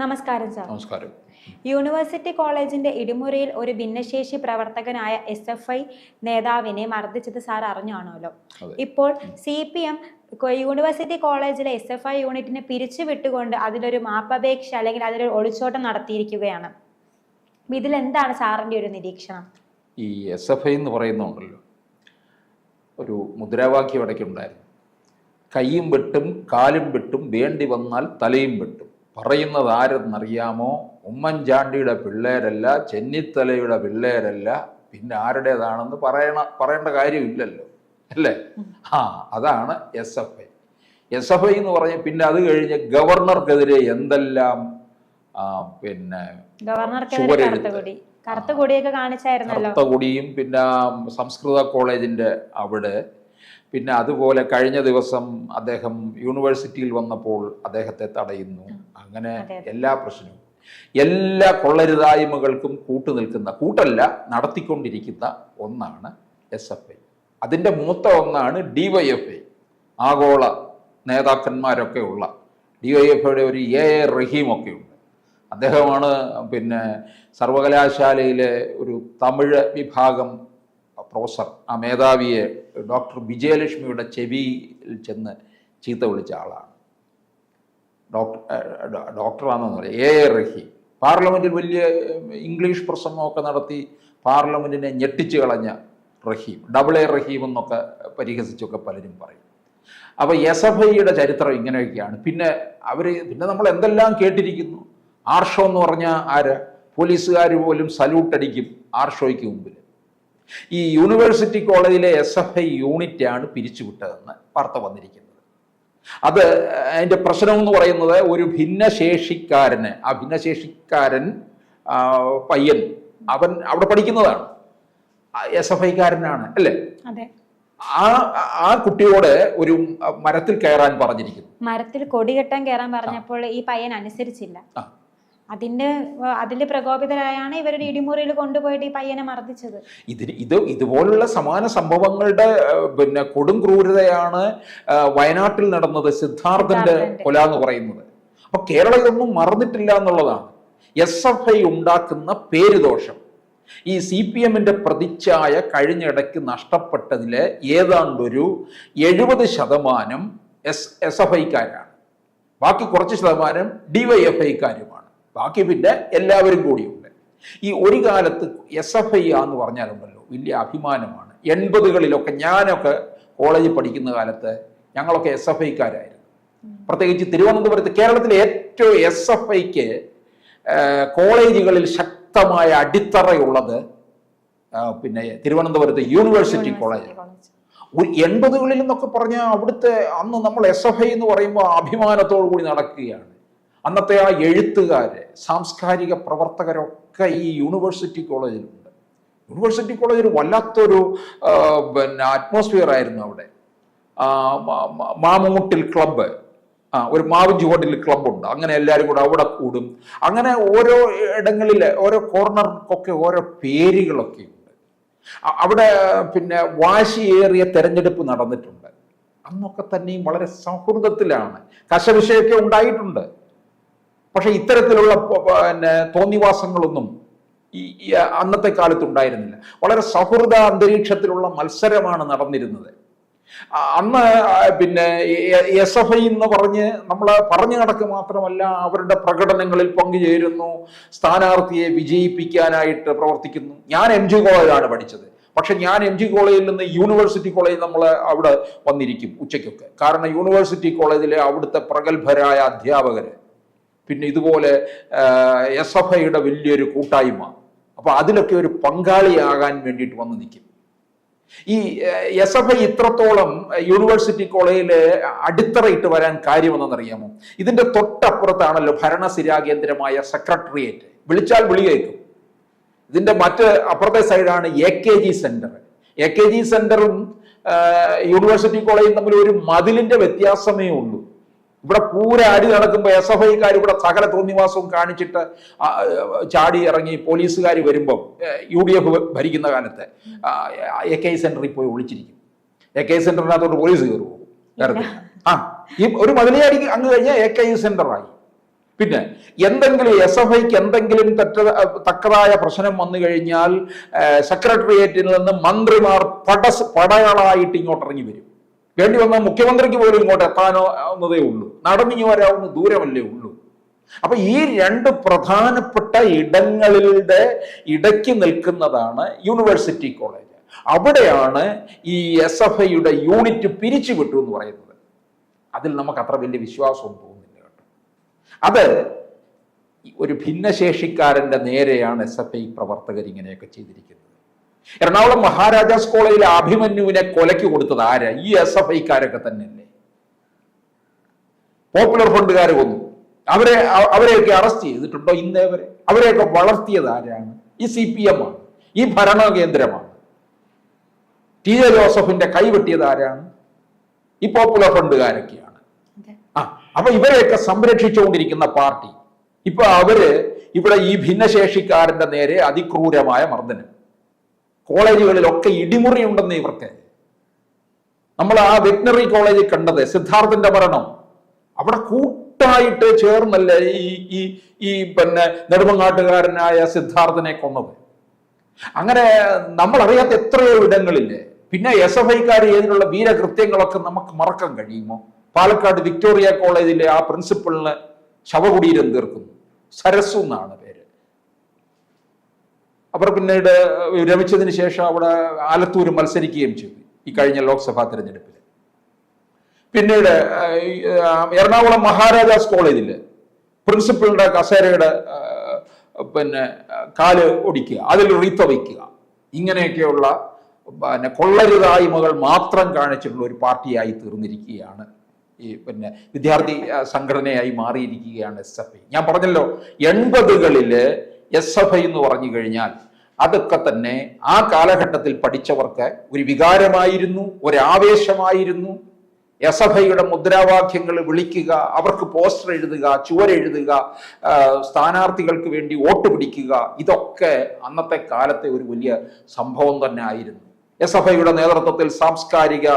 നമസ്കാരം സാർ. നമസ്കാരം. യൂണിവേഴ്സിറ്റി കോളേജിന്റെ ഇടിമുറിയിൽ ഒരു ഭിന്നശേഷി പ്രവർത്തകനായ എസ് എഫ് ഐ നേതാവിനെ മർദ്ദിച്ചത് സാർ അറിഞ്ഞാണല്ലോ ഇപ്പോൾ സി പി എം യൂണിവേഴ്സിറ്റി കോളേജിലെ എസ് എഫ് ഐ യൂണിറ്റിനെ പിരിച്ചു വിട്ടുകൊണ്ട് അതിലൊരു മാപ്പപേക്ഷ അല്ലെങ്കിൽ അതിലൊരു ഒളിച്ചോട്ടം നടത്തിയിരിക്കുകയാണ്. ഇതിൽ എന്താണ് സാറിന്റെ ഒരു നിരീക്ഷണം? ഈ എസ് എഫ് ഐ എന്ന് പറയുന്നുണ്ടല്ലോ. ഒരു മുദ്രാവാക്യം ഇടയ്ക്കുണ്ടായിരുന്നു കൈയും വെട്ടും കാലും വെട്ടും വേണ്ടി വന്നാൽ തലയും വെട്ടും. പറയുന്നത് ആരെന്നറിയാമോ ഉമ്മൻചാണ്ടിയുടെ പിള്ളേരല്ല ചെന്നിത്തലയുടെ പിള്ളേരല്ല പിന്നെ ആരുടേതാണെന്ന് പറയണ പറയേണ്ട കാര്യമില്ലല്ലോ അല്ലേ? ആ അതാണ് S F I. S F I എന്ന് പറഞ്ഞ് പിന്നെ അത് കഴിഞ്ഞ് ഗവർണർക്കെതിരെ എന്തെല്ലാം പിന്നെ കറുത്തകുടിയും ചുവരെഴുത്ത്. കറുത്ത കൊടി കറുത്ത കൊടിയൊക്കെ കാണിച്ചായിരുന്നല്ലോ. കറുത്ത കൊടിയും പിന്നെ സംസ്കൃത കോളേജിന്റെ അവിടെ പിന്നെ അതുപോലെ കഴിഞ്ഞ ദിവസം അദ്ദേഹം യൂണിവേഴ്സിറ്റിയിൽ വന്നപ്പോൾ അദ്ദേഹത്തെ തടയുന്നു. അങ്ങനെ. എല്ലാ പ്രശ്നവും. എല്ലാ കൊള്ളരുതായ്മകൾക്കും കൂട്ടു നിൽക്കുന്ന കൂട്ടല്ല നടത്തിക്കൊണ്ടിരിക്കുന്ന ഒന്നാണ് എസ് എഫ് ഐ. അതിന്റെ മൂത്ത ഒന്നാണ് ഡി വൈ എഫ് ഐ. ആഗോള നേതാക്കന്മാരൊക്കെ ഉള്ള ഡി വൈ എഫ് ഐയുടെ ഒരു എ എ റഹീമൊക്കെ ഉണ്ട്. അദ്ദേഹമാണ് പിന്നെ സർവകലാശാലയിലെ ഒരു തമിഴ് വിഭാഗം പ്രൊഫസർ ആ മേധാവിയെ ഡോക്ടർ വിജയലക്ഷ്മിയുടെ ചെവിയിൽ ചെന്ന് ചീത്ത വിളിച്ച ആളാണ്. ഡോക്ടർ ഡോക്ടറാണെന്ന് പറയാം. എ. എ. റഹീം. പാർലമെന്റിൽ വലിയ ഇംഗ്ലീഷ് പ്രസംഗമൊക്കെ നടത്തി പാർലമെന്റിനെ ഞെട്ടിച്ചു കളഞ്ഞ റഹീം. ഡബിൾ എ റഹീം എന്നൊക്കെ പരിഹസിച്ചൊക്കെ പലരും പറയും. അപ്പോൾ ഐയുടെ ചരിത്രം ഇങ്ങനെയൊക്കെയാണ്. പിന്നെ അവർ പിന്നെ നമ്മൾ എന്തെല്ലാം കേട്ടിരിക്കുന്നു? ആർഷോ എന്ന് പറഞ്ഞാൽ ആര്? പോലീസുകാർ പോലും സല്യൂട്ട് അടിക്കും ആർഷോയ്ക്ക് മുമ്പിൽ ഈ യൂണിവേഴ്സിറ്റി കോളേജിലെ എസ് എഫ് ഐ യൂണിറ്റാണ് പിരിച്ചുവിട്ടതെന്ന് വാർത്ത വന്നിരിക്കുന്നത്. അത് അതിന്റെ പ്രശ്നം എന്ന് പറയുന്നത് ഒരു ഭിന്നശേഷിക്കാരന് ആ ഭിന്നശേഷിക്കാരൻ പയ്യൻ അവൻ അവിടെ പഠിക്കുന്നതാണ്. എസ് എഫ് ഐക്കാരനാണ് അല്ലേ? ആ ആ കുട്ടിയോട് ഒരു മരത്തിൽ കയറാൻ പറഞ്ഞിരിക്കുന്നു. മരത്തിൽ കൊടി കെട്ടാൻ കയറാൻ പറഞ്ഞപ്പോൾ ഈ പയ്യൻ അനുസരിച്ചില്ല. അതിന്റെ അതിന്റെ പ്രകോപിതരായാണ് ഇവരുടെ ഇടിമുറിയിൽ കൊണ്ടുപോയിട്ട് ഈ പയ്യനെ മർദ്ദിച്ചത്. ഇതിന് ഇത് ഇതുപോലുള്ള സമാന സംഭവങ്ങളുടെ പിന്നെ കൊടും ക്രൂരതയാണ് വയനാട്ടിൽ നടന്നത് സിദ്ധാർത്ഥന്റെ. കൊല എന്ന് പറയുന്നത്. അപ്പൊ കേരളം ഇതൊന്നും മറന്നിട്ടില്ല എന്നുള്ളതാണ്. എസ് എഫ് ഐ ഉണ്ടാക്കുന്ന പേരുദോഷം. ഈ സി പി എമ്മിന്റെ പ്രതിച്ഛായ കഴിഞ്ഞിടയ്ക്ക് നഷ്ടപ്പെട്ടതിൽ ഏതാണ്ടൊരു എഴുപത് ശതമാനം എസ് എസ് എഫ് ഐക്കാരാണ്. ബാക്കി കുറച്ച് ശതമാനം ഡിവൈഎഫ് ഐക്കാരുമാണ്. ബാക്കി പിന്നെ എല്ലാവരും കൂടിയുണ്ട്. ഈ ഒരു കാലത്ത് എസ് എഫ് ഐ എന്ന് പറഞ്ഞാലുണ്ടല്ലോ വലിയ അഭിമാനമാണ്. എൺപതുകളിലൊക്കെ ഞാനൊക്കെ കോളേജിൽ പഠിക്കുന്ന കാലത്ത് ഞങ്ങളൊക്കെ എസ് എഫ് ഐക്കാരായിരുന്നു പ്രത്യേകിച്ച് തിരുവനന്തപുരത്ത് കേരളത്തിലെ ഏറ്റവും എസ് എഫ് ഐക്ക് കോളേജുകളിൽ ശക്തമായ അടിത്തറയുള്ളത് പിന്നെ തിരുവനന്തപുരത്ത് യൂണിവേഴ്സിറ്റി കോളേജ്. ഒരു എൺപതുകളിൽ എന്നൊക്കെ പറഞ്ഞാൽ അവിടുത്തെ അന്ന് നമ്മൾ എസ് എഫ് ഐ എന്ന് പറയുമ്പോൾ അഭിമാനത്തോടു കൂടി നടക്കുകയാണ്. അന്നത്തെ ആ എഴുത്തുകാര് സാംസ്കാരിക പ്രവർത്തകരൊക്കെ ഈ യൂണിവേഴ്സിറ്റി കോളേജിലുണ്ട്. യൂണിവേഴ്സിറ്റി കോളേജിൽ വല്ലാത്തൊരു പിന്നെ അറ്റ്മോസ്ഫിയർ ആയിരുന്നു അവിടെ. മാമൂട്ടിൽ ക്ലബ്ബ് ആ ഒരു മാവിൻ ചുവട്ടിൽ ക്ലബ്ബുണ്ട് അങ്ങനെ എല്ലാവരും കൂടെ അവിടെ കൂടും. അങ്ങനെ ഓരോ ഇടങ്ങളിൽ ഓരോ കോർണർക്കൊക്കെ ഓരോ പേരുകളൊക്കെ ഉണ്ട്. അവിടെ പിന്നെ വാശിയേറിയ തെരഞ്ഞെടുപ്പ് നടന്നിട്ടുണ്ട്. അന്നൊക്കെ തന്നെയും വളരെ സൗഹൃദത്തിലാണ്. കശവിഷയൊക്കെ ഉണ്ടായിട്ടുണ്ട്. പക്ഷെ ഇത്തരത്തിലുള്ള പിന്നെ തോന്നിവാസങ്ങളൊന്നും ഈ അന്നത്തെ കാലത്ത് ഉണ്ടായിരുന്നില്ല വളരെ സൗഹൃദ അന്തരീക്ഷത്തിലുള്ള മത്സരമാണ് നടന്നിരുന്നത്. അന്ന് പിന്നെ എസ് എഫ് ഐ എന്ന് പറഞ്ഞ് നമ്മൾ പറഞ്ഞു നടക്കുക മാത്രമല്ല അവരുടെ പ്രകടനങ്ങളിൽ പങ്കുചേരുന്നു സ്ഥാനാർത്ഥിയെ വിജയിപ്പിക്കാനായിട്ട് പ്രവർത്തിക്കുന്നു. ഞാൻ എം ജി കോളേജിലാണ് പഠിച്ചത്. പക്ഷെ ഞാൻ എം ജി കോളേജിൽ നിന്ന് യൂണിവേഴ്സിറ്റി കോളേജ് നമ്മൾ അവിടെ വന്നിരിക്കും ഉച്ചയ്ക്കൊക്കെ. കാരണം യൂണിവേഴ്സിറ്റി കോളേജിലെ അവിടുത്തെ പ്രഗത്ഭരായ അധ്യാപകര് പിന്നെ ഇതുപോലെ എസ് വലിയൊരു കൂട്ടായ്മ. അപ്പൊ അതിലൊക്കെ ഒരു പങ്കാളിയാകാൻ വേണ്ടിയിട്ട് വന്ന് നിൽക്കും. ഈ എസ് എഫ് ഐ ഇത്രത്തോളം യൂണിവേഴ്സിറ്റി കോളേജിലെ അടിത്തറയിട്ട് വരാൻ കാര്യമെന്നറിയാമോ ഇതിന്റെ തൊട്ടപ്പുറത്താണല്ലോ ഭരണസിരാ കേന്ദ്രമായ സെക്രട്ടേറിയറ്റ്. വിളിച്ചാൽ വിളി കേൾക്കും. ഇതിന്റെ മറ്റ് അപ്പുറത്തെ സൈഡാണ് A K G centre. A K G സെന്ററും യൂണിവേഴ്സിറ്റി കോളേജും തമ്മിൽ ഒരു മതിലിന്റെ വ്യത്യാസമേ ഉള്ളൂ. ഇവിടെ പൂര അടി നടക്കുമ്പോൾ എസ് എഫ് ഐക്കാർ ഇവിടെ സകല തോന്നിവാസവും കാണിച്ചിട്ട് ചാടി ഇറങ്ങി പോലീസുകാർ വരുമ്പം യു ഡി എഫ് ഭരിക്കുന്ന കാലത്ത് എ കെ സെന്ററിൽ പോയി ഒളിച്ചിരിക്കും. എ കെ സെന്ററിനകത്തോട്ട് പോലീസ് കയറി പോകും. ആ ഈ ഒരു മതിലേ അടി അങ്ങ് കഴിഞ്ഞാൽ എ കെ സെന്ററായി. പിന്നെ എന്തെങ്കിലും എസ് എഫ് ഐക്ക് എന്തെങ്കിലും തെറ്റ തക്കതായ പ്രശ്നം വന്നു കഴിഞ്ഞാൽ സെക്രട്ടേറിയറ്റിൽ നിന്ന് മന്ത്രിമാർ പടസ് പടയാളായിട്ട് ഇങ്ങോട്ടിറങ്ങി വരും. വേണ്ടി വന്ന മുഖ്യമന്ത്രിക്ക് പോലും ഇങ്ങോട്ട് എത്താനോ എന്നതേ ഉള്ളൂ. നടന്നിങ്ങി വരാവുന്ന ദൂരമല്ലേ ഉള്ളൂ. അപ്പൊ ഈ രണ്ട് പ്രധാനപ്പെട്ട ഇടങ്ങളിലെ ഇടയ്ക്ക് നിൽക്കുന്നതാണ് യൂണിവേഴ്സിറ്റി കോളേജ്. അവിടെയാണ് ഈ എസ് എഫ് ഐയുടെ യൂണിറ്റ് പിരിച്ചു വിട്ടു എന്ന് പറയുന്നത്. അതിൽ നമുക്ക് അത്ര വലിയ വിശ്വാസവും തോന്നുന്നില്ല കേട്ടോ. അത് ഒരു ഭിന്നശേഷിക്കാരന്റെ നേരെയാണ് എസ് എഫ് ഐ പ്രവർത്തകർ ഇങ്ങനെയൊക്കെ ചെയ്തിരിക്കുന്നത്. എറണാകുളം മഹാരാജാസ് കോളേജിലെ അഭിമന്യുവിനെ കൊലയ്ക്ക് കൊടുത്തത് ആരാ? ഈ എസ് എഫ് ഐക്കാരൊക്കെ തന്നെയല്ലേ. പോപ്പുലർ ഫണ്ടുകാരെ കൊന്നു അവരെ അവരെയൊക്കെ അറസ്റ്റ് ചെയ്തിട്ടുണ്ടോ ഇന്നേ വരെ അവരെയൊക്കെ വളർത്തിയത് ആരാണ്? ഈ സി പി എം ആണ്. ഈ ഭരണകേന്ദ്രമാണ്. ടി ജെ ജോസഫിന്റെ കൈവെട്ടിയത് ആരാണ്? ഈ പോപ്പുലർ ഫണ്ടുകാരൊക്കെയാണ്. ആ അപ്പൊ ഇവരെയൊക്കെ സംരക്ഷിച്ചുകൊണ്ടിരിക്കുന്ന പാർട്ടി. ഇപ്പൊ അവർ ഇവിടെ ഈ ഭിന്നശേഷിക്കാരന്റെ നേരെ അതിക്രൂരമായ മർദ്ദനം. കോളേജുകളിലൊക്കെ ഇടിമുറി ഉണ്ടെന്ന് ഇവർക്ക്. നമ്മൾ ആ വെറ്റിനറി കോളേജിൽ കണ്ടത് സിദ്ധാർത്ഥന്റെ ഭരണം അവിടെ കൂട്ടായിട്ട് ചേർന്നല്ലേ ഈ ഈ ഈ പിന്നെ നെടുമങ്ങാട്ടുകാരനായ സിദ്ധാർത്ഥനെ കൊന്നത്. അങ്ങനെ നമ്മൾ അറിയാത്ത എത്രയോ ഇടങ്ങളില്ലേ? പിന്നെ എസ് എഫ് ഐക്കാർ ചെയ്തിട്ടുള്ള വീരകൃത്യങ്ങളൊക്കെ നമുക്ക് മറക്കാൻ കഴിയുമോ? പാലക്കാട് വിക്ടോറിയ കോളേജിലെ ആ പ്രിൻസിപ്പളിന് ശവകുടീരം തീർക്കുന്നു. സരസു എന്നാണ്. പേര് അവർ പിന്നീട് വിരമിച്ചതിന് ശേഷം അവിടെ ആലത്തൂർ മത്സരിക്കുകയും ചെയ്തു ഈ കഴിഞ്ഞ ലോക്സഭാ തിരഞ്ഞെടുപ്പിൽ പിന്നീട് എറണാകുളം മഹാരാജാസ് കോളേജിൽ പ്രിൻസിപ്പളിന്റെ കസേരയുടെ പിന്നെ കാൽ ഒടിക്കുക അതിൽ റീത്ത വയ്ക്കുക ഇങ്ങനെയൊക്കെയുള്ള പിന്നെ കൊള്ളരുതായ്മകൾ മാത്രം കാണിച്ചിട്ടുള്ള ഒരു പാർട്ടിയായി തീർന്നിരിക്കുകയാണ് ഈ പിന്നെ വിദ്യാർത്ഥി സംഘടനയായി മാറിയിരിക്കുകയാണ് എസ് എഫ് ഐ. ഞാൻ പറഞ്ഞല്ലോ എൺപതുകളിൽ എസ് എഫ് ഐ എന്ന് പറഞ്ഞു കഴിഞ്ഞാൽ അതൊക്കെ തന്നെ ആ കാലഘട്ടത്തിൽ പഠിച്ചവർക്ക് ഒരു വികാരമായിരുന്നു ഒരാവേശമായിരുന്നു എസ് എഫ് ഐയുടെ മുദ്രാവാക്യങ്ങൾ വിളിക്കുക അവർക്ക് പോസ്റ്റർ എഴുതുക ചുവരെഴുതുക സ്ഥാനാർത്ഥികൾക്ക് വേണ്ടി വോട്ട് പിടിക്കുക ഇതൊക്കെ അന്നത്തെ കാലത്തെ ഒരു വലിയ സംഭവം തന്നെ ആയിരുന്നു. എസ് എഫ് ഐയുടെ നേതൃത്വത്തിൽ സാംസ്കാരിക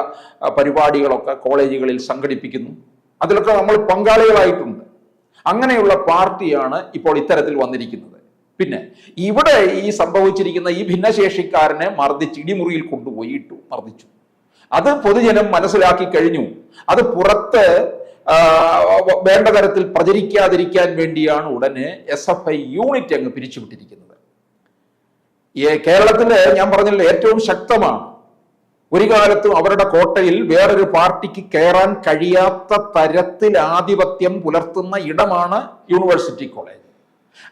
പരിപാടികളൊക്കെ കോളേജുകളിൽ സംഘടിപ്പിക്കുന്നു. അതിലൊക്കെ നമ്മൾ പങ്കാളികളായിട്ടുണ്ട്. അങ്ങനെയുള്ള പാർട്ടിയാണ് ഇപ്പോൾ ഇത്തരത്തിൽ വന്നിരിക്കുന്നത്. പിന്നെ ഇവിടെ ഈ സംഭവിച്ചിരിക്കുന്ന ഈ ഭിന്നശേഷിക്കാരനെ മർദ്ദിച്ച് ഇടിമുറിയിൽ കൊണ്ടുപോയി ഇട്ടു മർദ്ദിച്ചു. അത് പൊതുജനം മനസ്സിലാക്കി കഴിഞ്ഞു. അത് പുറത്ത് വേണ്ട തരത്തിൽ പ്രചരിക്കാതിരിക്കാൻ വേണ്ടിയാണ് ഉടനെ എസ് എഫ് ഐ യൂണിറ്റ് അങ്ങ് പിരിച്ചുവിട്ടിരിക്കുന്നത്. കേരളത്തിലെ ഞാൻ പറഞ്ഞല്ലോ ഏറ്റവും ശക്തമാണ്. ഒരു കാലത്തും അവരുടെ കോട്ടയിൽ വേറൊരു പാർട്ടിക്ക് കയറാൻ കഴിയാത്ത തരത്തിൽ ആധിപത്യം പുലർത്തുന്ന ഇടമാണ് യൂണിവേഴ്സിറ്റി കോളേജ്.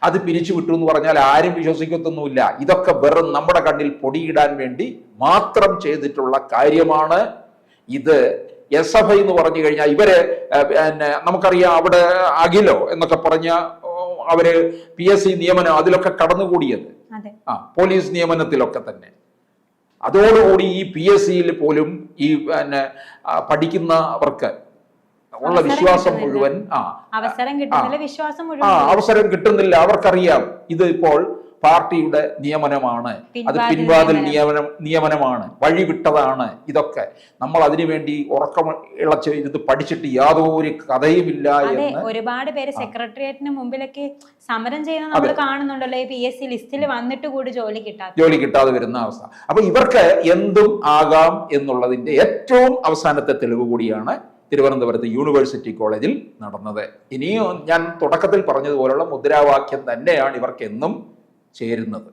അത് പിരിച്ചു വിട്ടു എന്ന് പറഞ്ഞാൽ ആരും വിശ്വസിക്കത്തൊന്നുമില്ല. ഇതൊക്കെ വെറും നമ്മുടെ കണ്ണിൽ പൊടിയിടാൻ വേണ്ടി മാത്രം ചെയ്തിട്ടുള്ള കാര്യമാണ്. ഇത് എസ് എഫ് ഐ എന്ന് പറഞ്ഞു കഴിഞ്ഞാൽ ഇവർ പിന്നെ നമുക്കറിയാം അവിടെ അഖിലോ എന്നൊക്കെ പറഞ്ഞ അവർ പി എസ് സി നിയമനം അതിലൊക്കെ കടന്നുകൂടിയത്. ആ പോലീസ് നിയമനത്തിലൊക്കെ തന്നെ. അതോടുകൂടി ഈ പി എസ് സിയിൽ പോലും ഈ പിന്നെ പഠിക്കുന്നവർക്ക് ഉള്ള വിശ്വാസം മുഴുവൻ ആ അവസരം കിട്ടുന്നില്ല വിശ്വാസം മുഴുവൻ ആ അവസരം കിട്ടുന്നില്ല അവർക്കറിയാം. ഇത് ഇപ്പോൾ പാർട്ടിയുടെ നിയമനമാണ്. അത് പിൻവാതിൽ നിയമനം. നിയമനം നിയമനമാണ്. വഴിവിട്ടതാണ് ഇതൊക്കെ. നമ്മൾ അതിനുവേണ്ടി ഉറക്കം ഇളച്ച് ഇത് പഠിച്ചിട്ട് യാതൊരു കഥയുമില്ല അതെ എന്ന് ഒരുപാട് പേര് സെക്രട്ടേറിയറ്റിന് മുമ്പിലൊക്കെ സമരം ചെയ്യുന്ന നമ്മൾ കാണുന്നുണ്ടല്ലോ പി എസ് സി ലിസ്റ്റിൽ വന്നിട്ട് കൂടി ജോലി കിട്ടാത്ത. ജോലി കിട്ടാതെ വരുന്ന അവസ്ഥ. അപ്പൊ ഇവർക്ക് എന്തും ആകാം എന്നുള്ളതിന്റെ ഏറ്റവും അവസാനത്തെ തെളിവ് കൂടിയാണ് തിരുവനന്തപുരത്ത് യൂണിവേഴ്സിറ്റി കോളേജിൽ നടന്നത്. ഇനിയും ഞാൻ തുടക്കത്തിൽ പറഞ്ഞതുപോലുള്ള മുദ്രാവാക്യം തന്നെയാണ് ഇവർക്കെന്നും ചേരുന്നത്.